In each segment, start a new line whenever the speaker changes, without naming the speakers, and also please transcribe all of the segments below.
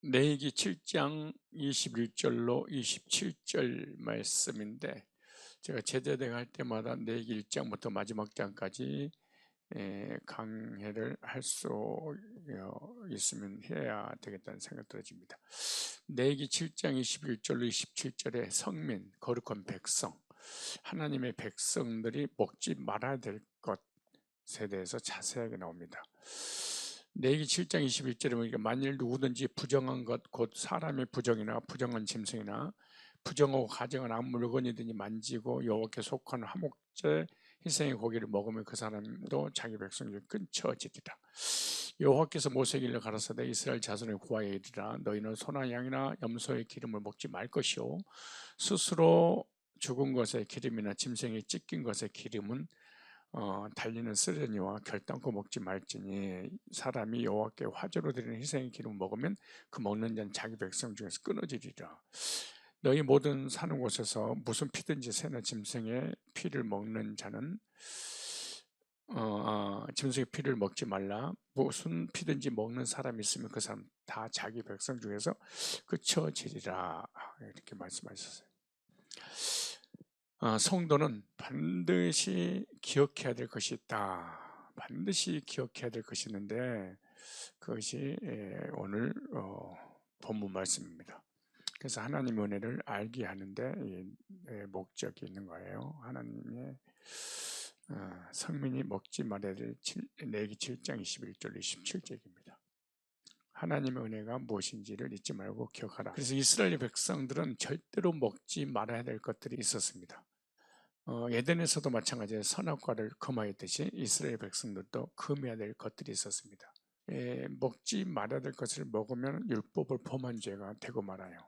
내기 7장 21절로 27절 말씀인데 제가 제자대 할 때마다 내기 1장부터 마지막 장까지 에, 강해를 할 수 있으면 해야 되겠다는 생각 들어집니다. 내기 7장 21절로 27절에 성민, 거룩한 백성, 하나님의 백성들이 먹지 말아야 될 것에 대해서 자세하게 나옵니다. 내기 7장 21절에 보니까 만일 누구든지 부정한 것, 곧 사람의 부정이나 부정한 짐승이나 부정하고 가정한 아무 물건이든지 만지고 여호와께 속한 화목제 희생의 고기를 먹으면 그 사람도 자기 백성을 끊쳐지리라. 여호와께서 일러 가라사대 이스라엘 자손의 구하에 이르라 너희는 소나 양이나 염소의 기름을 먹지 말 것이요 스스로 죽은 것의 기름이나 짐승이 찢긴 것의 기름은 어, 달리는 쓰레니와 결단코 먹지 말지니 사람이 여호와께 화제로 드리는 희생의 기름 먹으면 그 먹는 자는 자기 백성 중에서 끊어지리라. 너희 모든 사는 곳에서 무슨 피든지 새나 짐승의 피를 먹는 자는 어, 어, 짐승의 피를 먹지 말라. 무슨 피든지 먹는 사람이 있으면 그 사람 다 자기 백성 중에서 그쳐지리라 이렇게 말씀하셨어요. 어, 성도는 반드시 기억해야 될 것이 있다. 반드시 기억해야 될 것이 있는데 그것이 예, 오늘 어, 본문 말씀입니다. 그래서 하나님의 은혜를 알게 하는데 예, 목적이 있는 거예요. 하나님의 어, 성민이 먹지 말아야 될 내기 7장 21절 27절입니다. 하나님의 은혜가 무엇인지를 잊지 말고 기억하라. 그래서 이스라엘 백성들은 절대로 먹지 말아야 될 것들이 있었습니다. 어, 예덴에서도 마찬가지로 선악과를 금하였듯이 이스라엘 백성들도 금해야 될 것들이 있었습니다. 예, 먹지 말아야 될 것을 먹으면 율법을 범한 죄가 되고 말아요.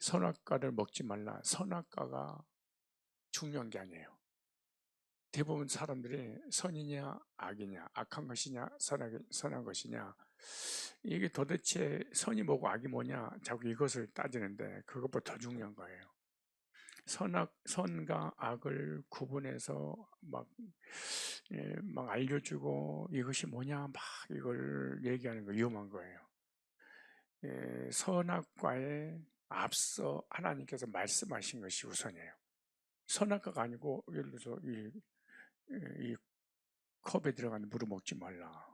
선악과를 먹지 말라. 선악과가 중요한 게 아니에요. 대부분 사람들이 선이냐 악이냐 악한 것이냐 선악, 선한 것이냐 이게 도대체 선이 뭐고 악이 뭐냐 자꾸 이것을 따지는데 그것보다 더 중요한 거예요. 선악, 선과 악을 구분해서 막, 예, 막 알려주고 이것이 뭐냐 막 이걸 얘기하는 거 위험한 거예요. 예, 선악과에 앞서 하나님께서 말씀하신 것이 우선이에요. 선악과가 아니고 예를 들어서 이, 이 컵에 들어가는 물을 먹지 말라.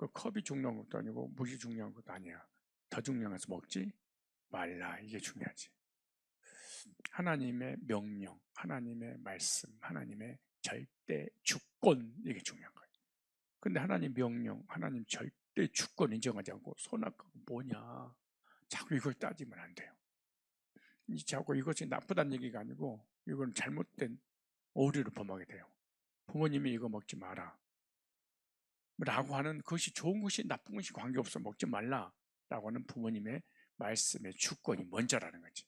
그 컵이 중요한 것도 아니고 물이 중요한 것도 아니야. 더 중요한 것을 먹지 말라. 이게 중요하지. 하나님의 명령, 하나님의 말씀, 하나님의 절대 주권 이게 중요한 거예요. 근데 하나님 명령, 하나님 절대 주권 인정하지 않고 손아까고 뭐냐 자꾸 이걸 따지면 안 돼요. 자꾸 이것이 나쁘다는 얘기가 아니고 이건 잘못된 오류를 범하게 돼요. 부모님이 이거 먹지 마라. 라고 하는 것이 좋은 것이 나쁜 것이 관계없어 먹지 말라. 라고 하는 부모님의 말씀의 주권이 먼저라는 거지.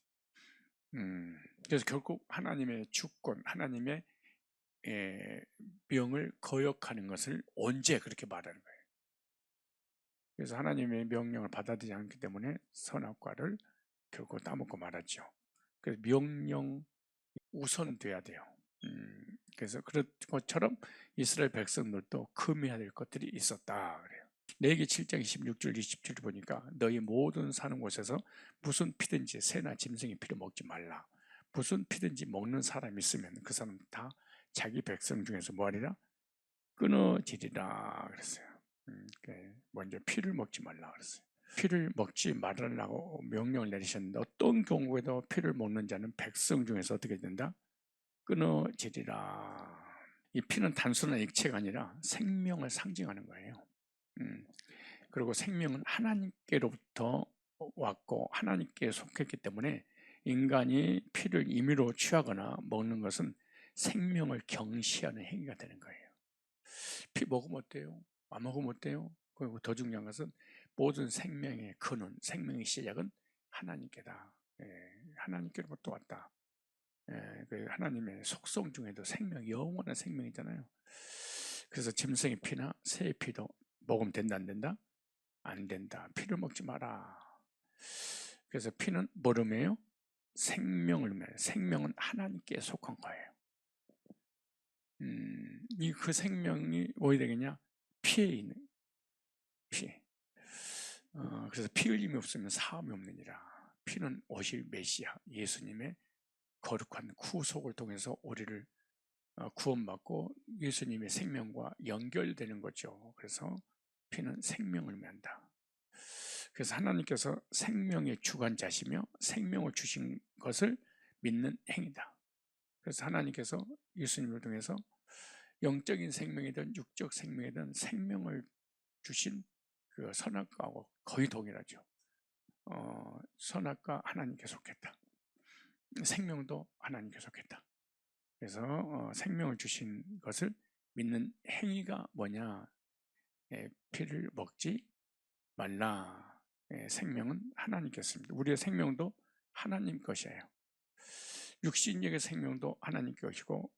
음, 그래서 결국 하나님의 주권, 하나님의 에, 명을 거역하는 것을 언제 그렇게 말하는 거예요. 그래서 하나님의 명령을 받아들이지 않기 때문에 선악과를 결국 따먹고 말았죠. 그래서 명령 우선 돼야 돼요. 음, 그래서 그런 것처럼 이스라엘 백성들도 금해야 될 것들이 있었다 그래요. 내기 7장 26절 27절 보니까 너희 모든 사는 곳에서 무슨 피든지 새나 짐승의 피를 먹지 말라. 무슨 피든지 먹는 사람이 있으면 그 사람 다 자기 백성 중에서 뭐하리라? 끊어지리라 그랬어요. 음, 먼저 피를 먹지 말라 그랬어요. 피를 먹지 말라고 명령을 내리셨는데 어떤 경우에도 피를 먹는 자는 백성 중에서 어떻게 된다? 끊어지리라. 이 피는 단순한 액체가 아니라 생명을 상징하는 거예요. 음, 그리고 생명은 하나님께로부터 왔고 하나님께 속했기 때문에 인간이 피를 임의로 취하거나 먹는 것은 생명을 경시하는 행위가 되는 거예요. 피 먹으면 어때요? 안 먹으면 어때요? 그리고 더 중요한 것은 모든 생명의 근원, 생명의 시작은 하나님께다. 예, 하나님께로부터 왔다. 예, 그 하나님의 속성 중에도 생명, 영원한 생명이잖아요. 그래서 짐승의 피나 새의 피도 먹으면 된다 안 된다? 안 된다. 피를 먹지 마라. 그래서 피는 뭐름해요? 생명을 말 생명은 하나님께 속한 거예요. 음, 이 그 생명이 뭐이 되겠냐? 피에 있는 피. 어, 그래서 피 흘림이 없으면 사함이 없느니라. 피는 오실 메시아 예수님의 거룩한 구속을 통해서 우리를 어, 구원받고 예수님의 생명과 연결되는 거죠. 그래서 피는 생명을 맺는다. 그래서 하나님께서 생명의 주관자시며 생명을 주신 것을 믿는 행위다. 그래서 하나님께서 예수님을 통해서 영적인 생명이든 육적 생명이든 생명을 주신 그 선악과하고 거의 동일하죠. 어, 선악과 하나님께 속했다. 생명도 하나님께 속했다. 그래서 어, 생명을 주신 것을 믿는 행위가 뭐냐? 예, 피를 먹지 말라. 예, 생명은 하나님께습니다. 우리의 생명도 하나님 것이에요. 육신력의 생명도 하나님 것이고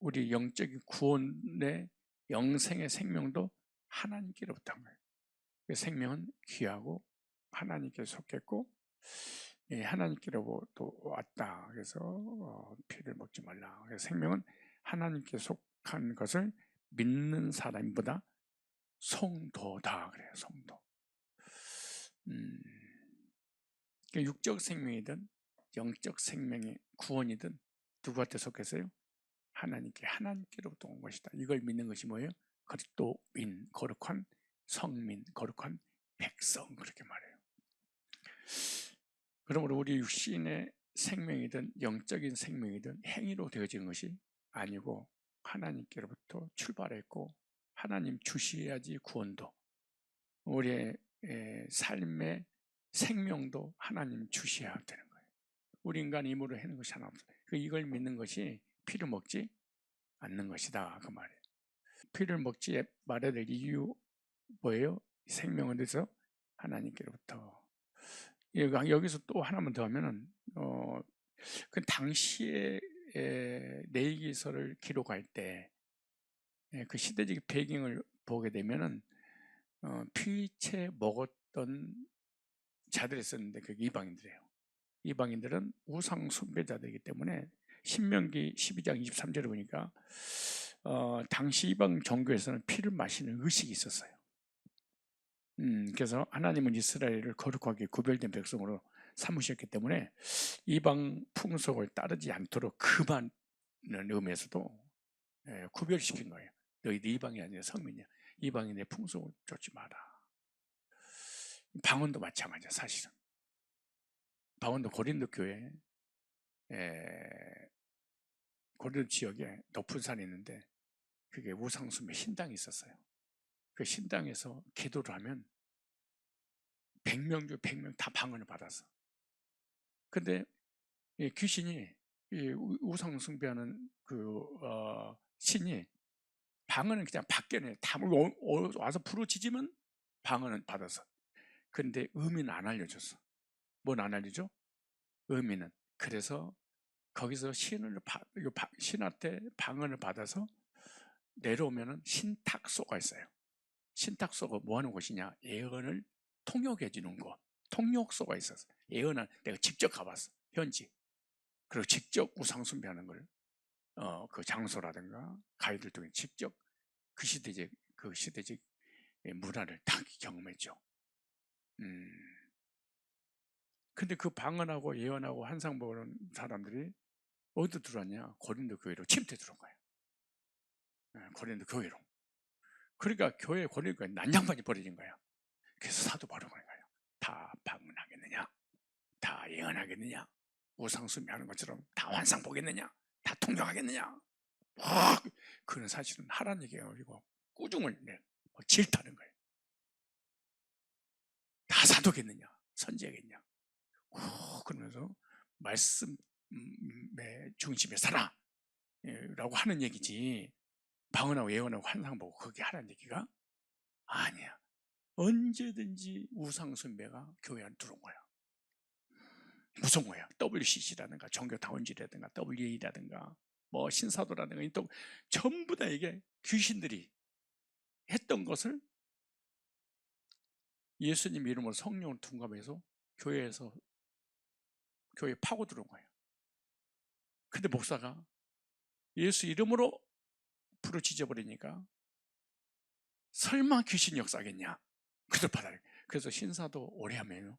우리 영적인 구원의 영생의 생명도 하나님께로부터 한 거예요. 그 생명은 귀하고 하나님께 속했고 예, 하나님께로부터 왔다. 그래서 어, 피를 먹지 말라. 생명은 하나님께 속한 것을 믿는 사람보다 성도다 그래요. 성도. 음, 그러니까 육적 생명이든 영적 생명의 구원이든 누구한테 속했어요? 하나님께 하나님께로부터 온 것이다. 이걸 믿는 것이 뭐예요? 그리스도인 거룩한 성민 거룩한 백성 그렇게 말해요. 그러므로 우리 육신의 생명이든 영적인 생명이든 행위로 되어지는 것이 아니고 하나님께로부터 출발했고 하나님 주시야지 구원도 우리의 삶의 생명도 하나님 주셔야 되는 거예요. 우리 인간 힘으로 하는 것이 하나 없어요. 그 이걸 믿는 것이 피를 먹지 않는 것이다 그 말이에요. 피를 먹지 말아야 될 이유 뭐예요? 생명은 돼서 하나님께로부터 여기서 또 하나만 더 하면은 어, 그 당시에 내기서를 기록할 때 그 시대적 배경을 보게 되면은 어, 피채 먹었던 자들이 있었는데 그게 이방인들이에요. 이방인들은 우상 숭배자들이기 때문에 신명기 12장 23절에 보니까 어, 당시 이방 종교에서는 피를 마시는 의식이 있었어요. 음, 그래서 하나님은 이스라엘을 거룩하게 구별된 백성으로 삼으셨기 때문에 이방 풍속을 따르지 않도록 그만는 의미에서도 예, 구별시킨 거예요. 너희들 이방이 아니라 성민이야. 이방인의 풍속을 쫓지 마라. 방언도 마찬가지야, 사실은. 방언도 고린도 교회, 에, 고린도 지역에 높은 산이 있는데 그게 우상숭배 신당이 있었어요. 그 신당에서 기도를 하면 100명 중 100명 다 방언을 받아서. 근데 귀신이 우상 숭배하는 그 어, 신이 방언은 그냥 밖에 내. 다 와서 부르짖으면 방언은 받아서. 근데 의미는 안 알려줬어. 뭔 안 알려줘? 의미는. 그래서 거기서 신을 신한테 방언을 받아서 내려오면은 신탁소가 있어요. 신탁소가 뭐 하는 곳이냐? 예언을 통역해 주는 곳. 통역소가 있었어. 예언을 내가 직접 가봤어. 현지. 그리고 직접 우상숭배하는 걸, 어, 그 장소라든가 가이드를 통해 직접 그 시대적, 그 시대적 문화를 다 경험했죠. 음. 근데 그 방언하고 예언하고 한상 보는 사람들이 어디 들어왔냐? 고린도 교회로 침투 들어온 거예요. 예, 고린도 교회로. 그러니까 교회 교회 난장판이 벌어진 거야. 그래서 사도 바로 그런 거예요. 다 방문하겠느냐? 다 예언하겠느냐? 우상숭배하는 것처럼 다 환상 보겠느냐? 다 통역하겠느냐? 와, 그는 사실은 하라는 얘기예요. 그리고 꾸중을 내, 질타는 거예요. 다 사도겠느냐? 선지하겠냐? 오, 그러면서 말씀의 중심에 살아. 라고 하는 얘기지. 방언하고 예언하고 환상 보고 그게 하라는 얘기가 아니야. 언제든지 우상숭배가 교회 안 들어온 거야. 무슨 거야? WCC라든가 종교다원지라든가 WA라든가 뭐 신사도라든가 또 전부 다 이게 귀신들이 했던 것을 예수님 이름으로 성령을 둔갑해서 교회에서 교회 파고 들어온 거예요. 근데 목사가 예수 이름으로 부르짖어 버리니까 설마 귀신 역사겠냐? 그들 받아요. 그래서 신사도 오래 하면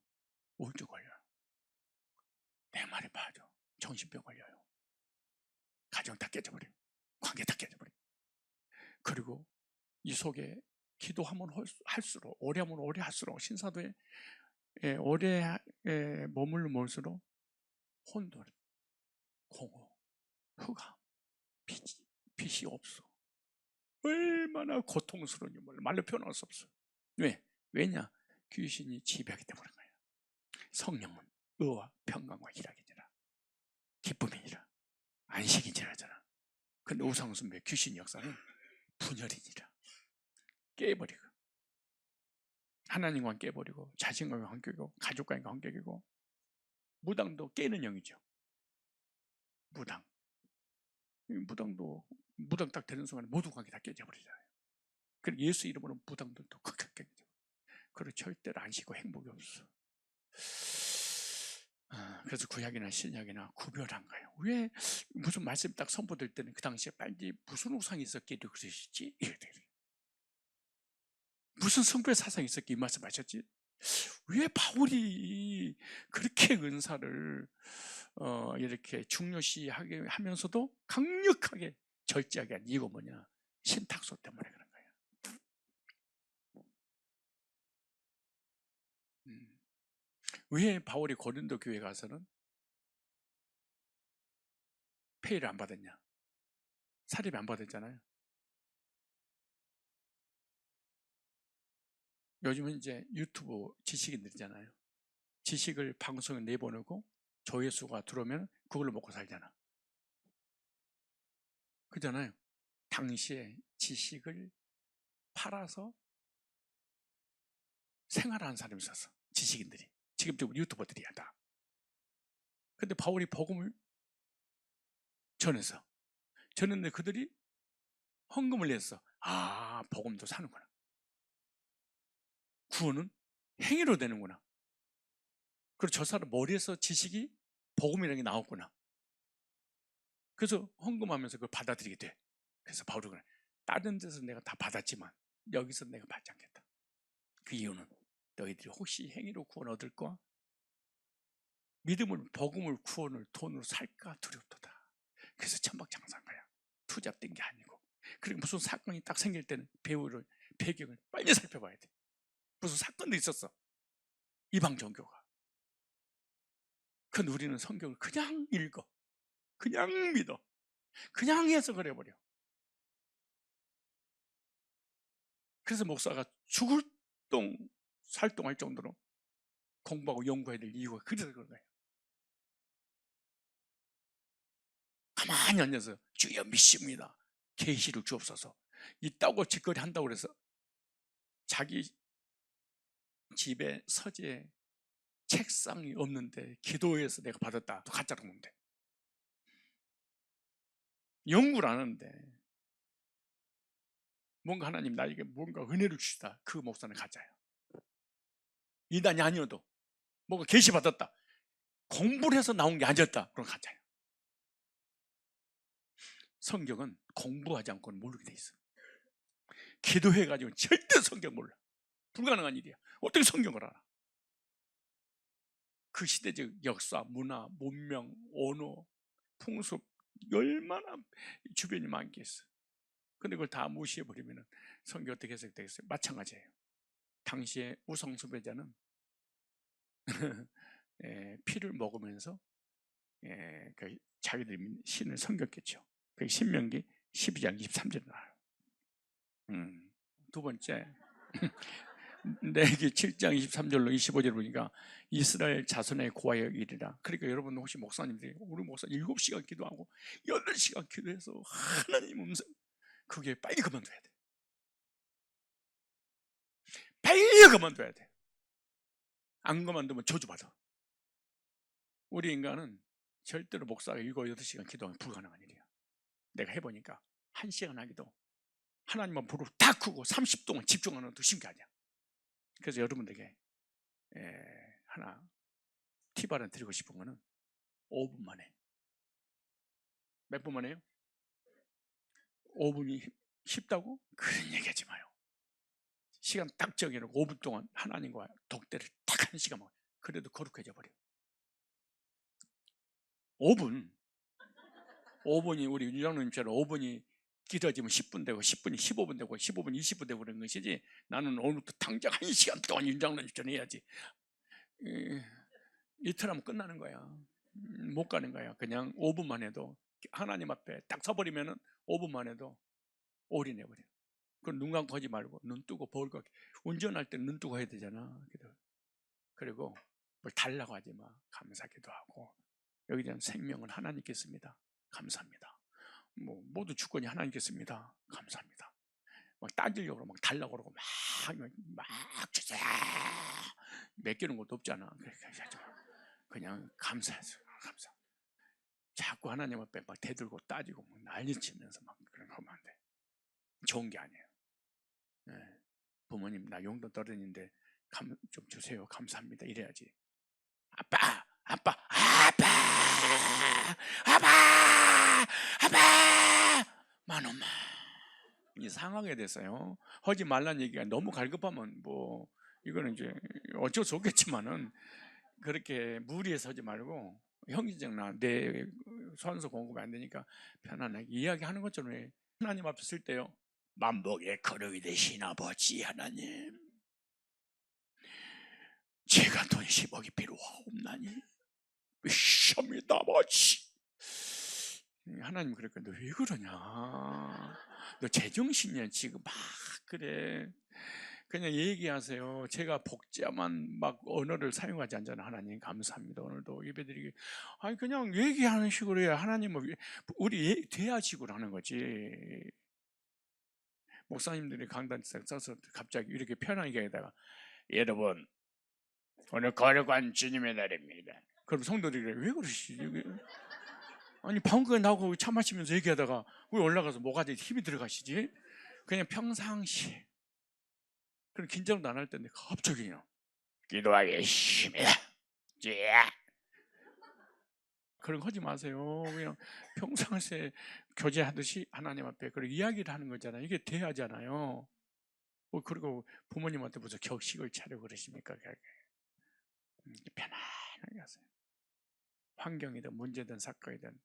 우울증 걸려요. 내 말이 맞아. 정신병 걸려요. 가정 다 깨져버려요. 관계 다 깨져버려요. 그리고 이 속에 기도하면 할- 할수록 오래 하면 오래 할수록 신사도에 예, 오래 예, 머물면을수록 혼돈, 공허, 흑암, 빛이 없어. 얼마나 고통스러운지 몰라. 말로 표현할 수 없어. 왜? 왜냐? 귀신이 지배하기 때문에 거예요. 성령은 의와 평강과 희락이니라. 기쁨이니라. 안식이니라 하잖아. 근데 우상숭배 귀신 역사는 분열이니라. 깨버리고 하나님과 깨버리고 자신과 관계고 가족과의 관계이고 무당도 깨는 영이죠. 무당. 이 무당도 무당 딱 되는 순간 모두 관계 다 깨져버리잖아요. 그리고 예수 이름으로 무당들도 극하게 깨져. 그리고 절대로 안 쉬고 행복이 없어. 아, 그래서 구약이나 신약이나 구별한 거예요. 왜 무슨 말씀 딱 선포될 때는 그 당시에 빨리 무슨 우상이 있었기를 그러시지? 무슨 성별 사상이 있었기 이 말씀 하셨지? 왜 바울이 그렇게 은사를 어, 이렇게 중요시하게 하면서도 강력하게 절제하게 한 이유가 뭐냐? 신탁소 때문에 그런 거예요. 음. 왜 바울이 고린도 교회 가서는 페이를 안 받았냐? 사립 안 받았잖아요. 요즘은 이제 유튜브 지식인들이잖아요. 지식을 방송에 내보내고 조회수가 들어오면 그걸로 먹고 살잖아. 그잖아요. 당시에 지식을 팔아서 생활하는 사람이 있었어. 지식인들이. 지금도 유튜버들이야, 다. 근데 바울이 복음을 전해서. 전했는데 그들이 헌금을 냈어. 아, 복음도 사는구나. 구원은 행위로 되는구나. 그리고 저 사람 머리에서 지식이 복음이라는 게 나왔구나. 그래서 헌금하면서 그걸 받아들이게 돼. 그래서 바울이 그래. 다른 데서 내가 다 받았지만 여기서 내가 받지 않겠다. 그 이유는 너희들이 혹시 행위로 구원 얻을까? 믿음을, 복음을, 구원을 돈으로 살까 두렵도다. 그래서 천박장사한 거야. 투잡된 게 아니고. 그리고 무슨 사건이 딱 생길 때는 배우를, 배경을 빨리 살펴봐야 돼. 무슨 사건도 있었어. 이방 종교가. 근데 우리는 성경을 그냥 읽어. 그냥 믿어. 그냥 해석을 해버려. 그래서 목사가 죽을 똥, 살똥할 정도로 공부하고 연구해야 될 이유가 그래서 그런 거예요. 가만히 앉아서 주여 믿습니다. 계시를 주옵소서. 있다고 짓거리 한다고 그래서 자기 집에 서재에 책상이 없는데 기도해서 내가 받았다. 또 가짜로 보면 돼. 연구를 안 하는데 뭔가 하나님 나에게 뭔가 은혜를 주시다. 그 목사는 가짜예요. 이단이 아니어도 뭔가 계시 받았다. 공부를 해서 나온 게 아니었다. 그럼 가짜예요. 성경은 공부하지 않고는 모르게 돼 있어. 기도해가지고 절대 성경 몰라. 불가능한 일이야. 어떻게 성경을 알아? 그 시대적 역사, 문화, 문명, 언어, 풍습 얼마나 주변이 많겠어. 근데 그걸 다 무시해버리면 성경 어떻게 해석되겠어요? 마찬가지예요. 당시에 우상수배자는 예, 피를 먹으면서 예, 그 자기들이 믿는 신을 섬겼겠죠. 그 신명기 12장 23절에 나와요. 음, 두 번째 내기 7장 23절로 25절 보니까 이스라엘 자손의 고아의 일이라. 그러니까 여러분 혹시 목사님들이 우리 목사 7시간 기도하고 8시간 기도해서 하나님 음성 그게 빨리 그만둬야 돼. 빨리 그만둬야 돼. 안 그만두면 저주받아. 우리 인간은 절대로 목사가 7, 8시간 기도하면 불가능한 일이야. 내가 해보니까 1시간 하기도 하나님만 부르고 다 크고 30동안 집중하는 것도 아니야. 그래서 여러분들에게 에, 하나 팁 하나 드리고 싶은 거는 5분 만에 몇 분 만에요? 5분이 쉽다고? 그런 얘기하지 마요. 시간 딱 정해놓고 5분 동안 하나님과 독대를 딱한 시간 먹어. 그래도 거룩해져 버려. 5분. 5분이 우리 윤장로님처럼 5분이 길어지면 10분 되고 10분이 15분 되고 15분 20분 되고 그런 것이지 나는 오늘부터 당장 한 시간 동안 윤장로님처럼 해야지. 이, 이틀 하면 끝나는 거야. 음, 못 가는 거야. 그냥 5분만 해도 하나님 앞에 딱 서버리면 은 5분만 해도 올인해 버려. 그럼 눈 감고 하지 말고 눈 뜨고 볼거 운전할 때 눈 뜨고 해야 되잖아. 그리고 뭘 달라고 하지 마. 감사 기도 하고 여기는 생명은 하나님께 씁니다. 감사합니다. 뭐 모두 주권이 하나님께 씁니다. 감사합니다. 막 따지려고 막 달라고 그러고 막 막 주세요. 맡기는 것도 없잖아. 그냥 감사해서 감사. 자꾸 하나님 앞에 막 대들고 따지고 막 난리 치면서 막 그런 거 하면 안 돼. 좋은 게 아니에요. 네. 부모님 나 용돈 떨어지는데 감, 좀 주세요. 감사합니다. 이래야지. 아빠, 아빠, 아빠, 아빠, 만 원만. 이 상황에 대해서요. 하지 말란 얘기가 너무 갈급하면 뭐 이거는 이제 어쩔 수 없겠지만은 그렇게 무리해서 하지 말고 형제적 나내 선수 공급이 안 되니까 편안하게 이야기하는 것처럼 해. 하나님 앞에 쓸 때요. 만복의 거룩이 되신 아버지 하나님 제가 돈 10억이 필요하옵나니 미션입니다 아버지 하나님 그랬거든 너왜 그러냐 너 제정신이야 지금 막 그래 그냥 얘기하세요. 제가 복잡한 막 언어를 사용하지 않잖아요. 하나님 감사합니다. 오늘도 예배드리기 아니 그냥 얘기하는 식으로 해야 하나님은 우리 대화식으로 하는 거지. 목사님들이 강단에 써서 갑자기 이렇게 편하게 하다가 여러분 오늘 거룩한 주님의 날입니다. 그럼 성도들이 왜 그러시지? 아니 방금 나오고 차 마시면서 얘기하다가 왜 올라가서 뭐가 힘이 들어가시지? 그냥 평상시 그럼 긴장도 안할 텐데 갑자기 그냥 기도하겠습니다. 예. 그런 거 하지 마세요. 그냥 평상시에 교제하듯이 하나님 앞에 그리고 이야기를 하는 거잖아요. 이게 대하잖아요. 뭐 그리고 부모님한테 무슨 격식을 차려 그러십니까? 음, 편안하게 하세요. 환경이든 문제든 사건이든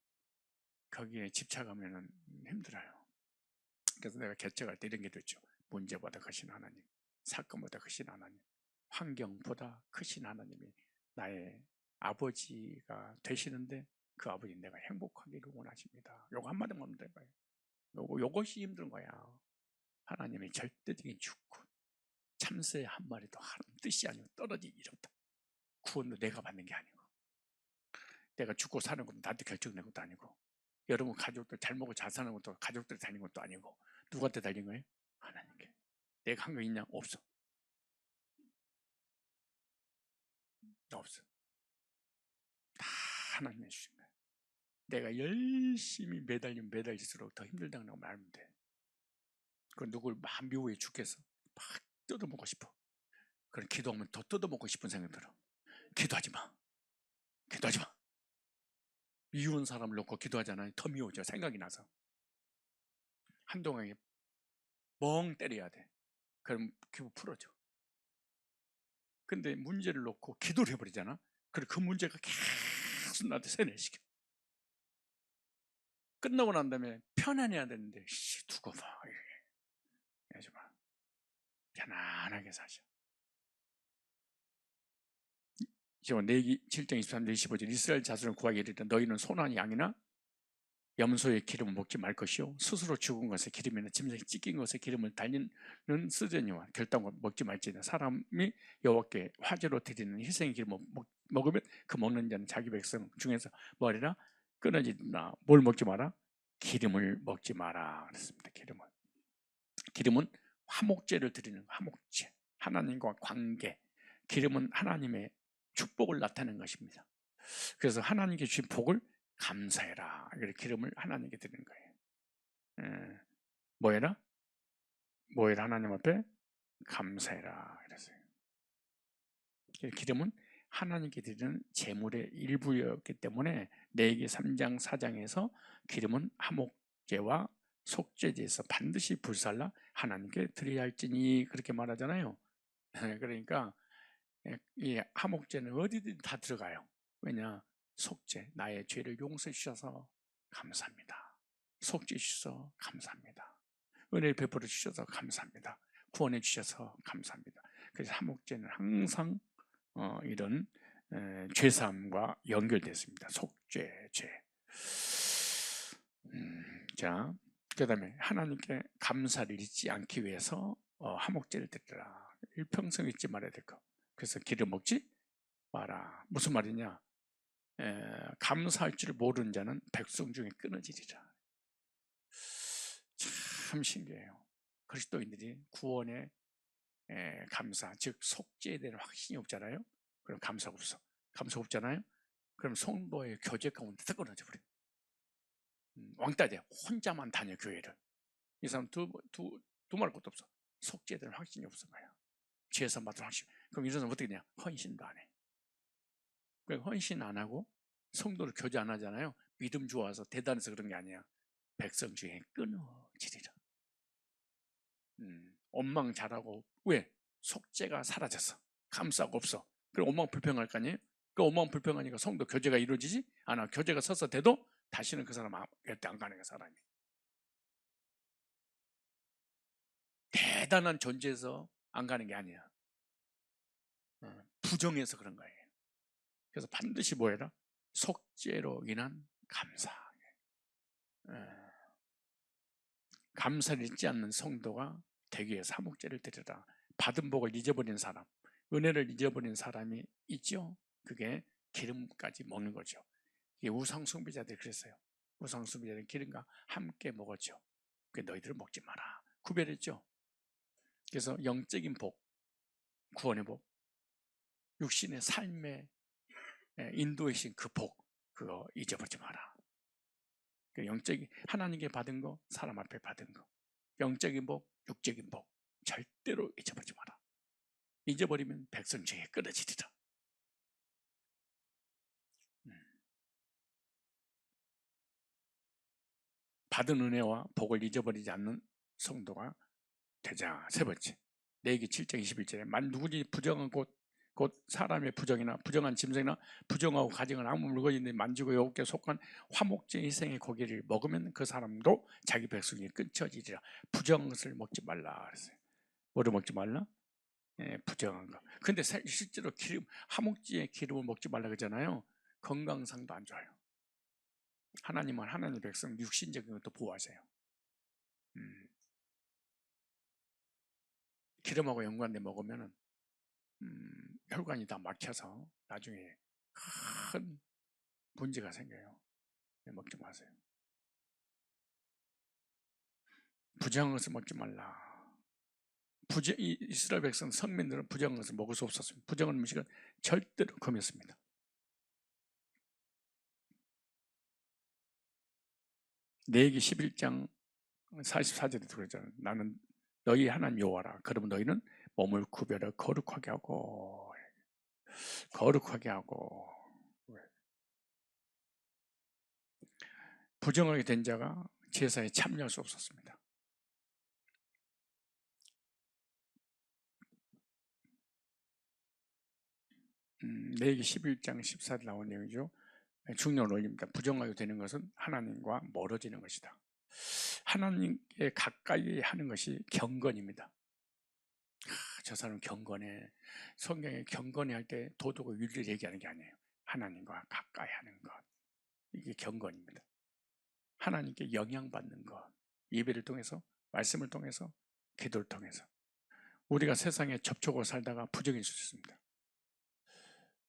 거기에 집착하면 힘들어요. 그래서 내가 개척할 때 이런 게 됐죠. 문제보다 크신 하나님. 사건보다 크신 하나님, 환경보다 크신 하나님이 나의 아버지가 되시는데 그 아버지 내가 행복하기를 원하십니다. 요거 한마디만 하면 된 거예요. 요거, 요것이 힘든 거야. 하나님의 절대적인 주권. 참새 한 마리도 하나님 뜻이 아니고 떨어지기 이렇다. 구원도 내가 받는 게 아니고. 내가 죽고 사는 것도 나한테 결정된 것도 아니고. 여러분 가족들 잘 먹고 잘 사는 것도 가족들이 달린 것도 아니고. 누구한테 달린 거예요? 하나님께. 내가 한 거 있냐? 없어. 없어. 다 하나님이 주신 거야. 내가 열심히 매달리면 매달릴수록 더 힘들다고 말하면 돼. 그 누굴 막 미워해 죽겠어. 막 뜯어먹고 싶어. 그럼 기도하면 더 뜯어먹고 싶은 생각 들어. 기도하지 마. 기도하지 마. 미운 사람을 놓고 기도하잖아요. 더 미워져. 생각이 나서. 한동안에 멍 때려야 돼. 그럼 기분 풀어져. 근데 문제를 놓고 기도를 해버리잖아. 그럼 그 문제가 계속 나한테 세뇌시켜. 끝나고 난 다음에 편안해야 되는데, 씨, 두고 봐. 하지 마. 편안하게 사셔. 내기 7장 23절 25절 이스라엘 자손을 구하기 이르되 너희는 소나 양이나 염소의 기름을 먹지 말 것이요. 스스로 죽은 것에 기름이나 짐승이 찢긴 것에 기름을 달리는 쓰더니와 결단과 먹지 말지니 사람이 여호와께 화제로 드리는 희생의 기름을 먹, 먹으면 그 먹는 자는 자기 백성 중에서 뭐하리라? 끊어지나 뭘 먹지 마라? 기름을 먹지 마라. 그랬습니다. 기름을. 기름은 화목제를 드리는 화목제. 하나님과 관계. 기름은 하나님의 축복을 나타내는 것입니다 그래서 하나님께 주신 복을 감사해라. 이렇게 기름을 하나님께 드리는 거예요. 예. 뭐해라? 뭐해라 하나님 앞에 감사해라. 그랬어요. 기름은 하나님께 드리는 제물의 일부였기 때문에 내기 3장 4장에서 기름은 하목제와 속죄제에서 반드시 불살라 하나님께 드려야 할지니 그렇게 말하잖아요. 그러니까 예, 이 하목제는 어디든 다 들어가요. 왜냐 속죄 나의 죄를 용서해 주셔서 감사합니다. 속죄해 주셔서 감사합니다. 은혜 베풀어 주셔서 감사합니다. 구원해 주셔서 감사합니다. 그래서 하목제는 항상 어, 이런 에, 죄사함과 연결됐습니다. 속죄, 죄. 음, 자, 그 다음에 하나님께 감사를 잊지 않기 위해서 어, 하목제를 드리라. 일평생 잊지 말아야 될 거. 그래서 기름 먹지 마라. 무슨 말이냐? 에, 감사할 줄 모르는 자는 백성 중에 끊어지리라. 참 신기해요. 그리스도인들이 구원에 에, 감사, 즉 속죄에 대한 확신이 없잖아요. 그럼 감사가 없어. 감사 없잖아요. 그럼 성도의 교제 가운데 다 끊어져 버려. 음, 왕따 돼. 혼자만 다녀 교회를. 이 사람 두두 두 말 것도 없어. 속죄에 대한 확신이 없어 봐요. 죄에서 맡은 확신. 그럼 이런 사람 어떻게 되냐? 헌신도 안 해. 그 헌신 안 하고 성도를 교제 안 하잖아요. 믿음 좋아서 대단해서 그런 게 아니야. 백성 중에 끊어지리라. 음, 원망 잘하고 왜? 속죄가 사라졌어. 감사가 없어. 그럼 원망 불평할 거 아니에요? 그 원망 불평하니까 성도 교제가 이루어지지? 않아. 교제가 서서 돼도 다시는 그 사람 곁에 안 가는 거 사람이. 대단한 존재에서 안 가는 게 아니야. 어, 부정해서 그런 거예요. 그래서 반드시 뭐 해라? 속죄로 인한 감사. 예. 감사를 잊지 않는 성도가 대기에 사목제를 드리라. 받은 복을 잊어버린 사람, 은혜를 잊어버린 사람이 있죠. 그게 기름까지 먹는 거죠. 이게 우상 숭배자들이 그랬어요. 우상 숭배자들은 기름과 함께 먹었죠. 그 너희들은 먹지 마라. 구별했죠. 그래서 영적인 복, 구원의 복, 육신의 삶의 인도이신 그 복, 그거 잊어버리지 마라. 그 영적인 하나님께 받은 거, 사람 앞에 받은 거, 영적인 복, 육적인 복 절대로 잊어버리지 마라. 잊어버리면 백성 중에 끊어지리라. 음. 받은 은혜와 복을 잊어버리지 않는 성도가 되자. 세 번째. 내기 7장 21절에 만 누구든지 부정한 곳, 곧 사람의 부정이나 부정한 짐승이나 부정하고 가정을 아무 물건인데 만지고 여호께 속한 화목제 희생의 고기를 먹으면 그 사람도 자기 백성이 끊쳐지리라. 부정한 것을 먹지 말라 그랬어요. 뭐를 먹지 말라? 예, 부정한 거. 근데 실제로 기름, 화목지의 기름을 먹지 말라 그러잖아요. 건강상도 안 좋아요. 하나님은 하나님의 백성 육신적인 것도 보호하세요. 음. 기름하고 연관돼 먹으면은 음, 혈관이 다 막혀서 나중에 큰 문제가 생겨요. 네, 먹지 마세요. 부정한 것을 먹지 말라. 부정, 이스라엘 백성 선민들은 부정한 것을 먹을 수 없었습니다. 부정한 음식은 절대로 금했습니다. 내기 11장 44절에 그러잖아요. 나는 너희 하나님 여호와라. 그러면 너희는 몸을 구별해 거룩하게 하고 거룩하게 하고 부정하게 된 자가 제사에 참여할 수 없었습니다. 음, 내기 11장 14절 나온 내용이죠. 중요한 원리입니다. 부정하게 되는 것은 하나님과 멀어지는 것이다. 하나님께 가까이 하는 것이 경건입니다. 아, 저 사람 경건해. 성경에 경건해 할 때 도덕과 윤리를 얘기하는 게 아니에요. 하나님과 가까이 하는 것. 이게 경건입니다. 하나님께 영향받는 것. 예배를 통해서, 말씀을 통해서, 기도를 통해서. 우리가 세상에 접촉을 살다가 부정일 수 있습니다.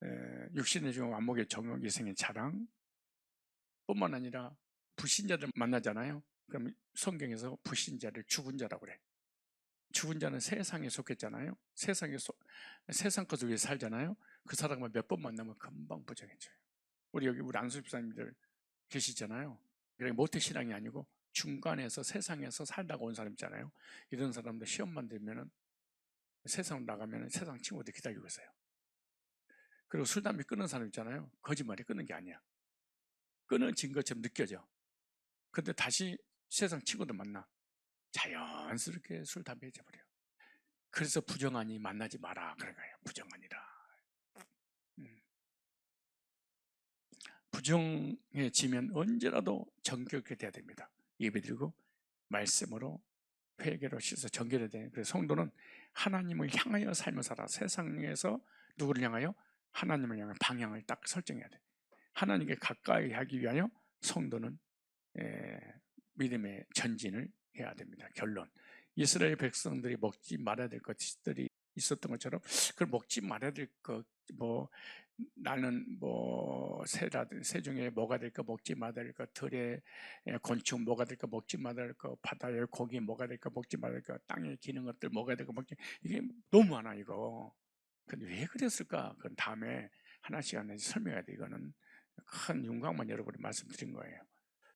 에, 육신의 중 안목의 정욕, 이생의 자랑 뿐만 아니라 불신자들 만나잖아요. 그럼 성경에서 불신자를 죽은 자라고 그래. 죽은 자는 세상에 속했잖아요. 세상에 속, 세상 것을 위해 살잖아요. 그 사람과 몇 번 만나면 금방 부정해져요. 우리 여기 우리 안수집사님들 계시잖아요. 그러니까 모태 신앙이 아니고 중간에서 세상에서 살다가 온 사람 있잖아요. 이런 사람들 시험만 들면은 세상 나가면 세상 친구들 기다리고 있어요. 그리고 술, 담배 끊는 사람 있잖아요. 거짓말이 끊는 게 아니야. 끊어진 것처럼 느껴져. 근데 다시 세상 친구들 만나 자연스럽게 술 담배 잊어버려. 그래서 부정하니 만나지 마라 그런 거예요. 부정하니라. 음. 부정해지면 언제라도 정결케 돼야 됩니다. 예배 드리고 말씀으로 회개로 씻어 정결해야 돼요. 그래서 성도는 하나님을 향하여 삶을 살아 세상에서 누구를 향하여 하나님을 향한 방향을 딱 설정해야 돼. 하나님께 가까이 하기 위하여 성도는 에, 믿음의 전진을 해야 됩니다. 결론. 이스라엘 백성들이 먹지 말아야 될 것들이 있었던 것처럼 그걸 먹지 말아야 될 것, 뭐 나는 뭐 새라든 새 중에 뭐가 될까 먹지 말아야 될 것, 들에 에, 곤충 뭐가 될까 먹지 말아야 될 것, 바다의 고기 뭐가 될까 먹지 말아야 될 것, 땅에 기는 것들 뭐가 될까 먹지 이게 너무 많아 이거. 근데 왜 그랬을까? 그건 다음에 하나씩 하나씩 설명해야 돼. 이거는 큰 윤곽만 여러분이 말씀드린 거예요.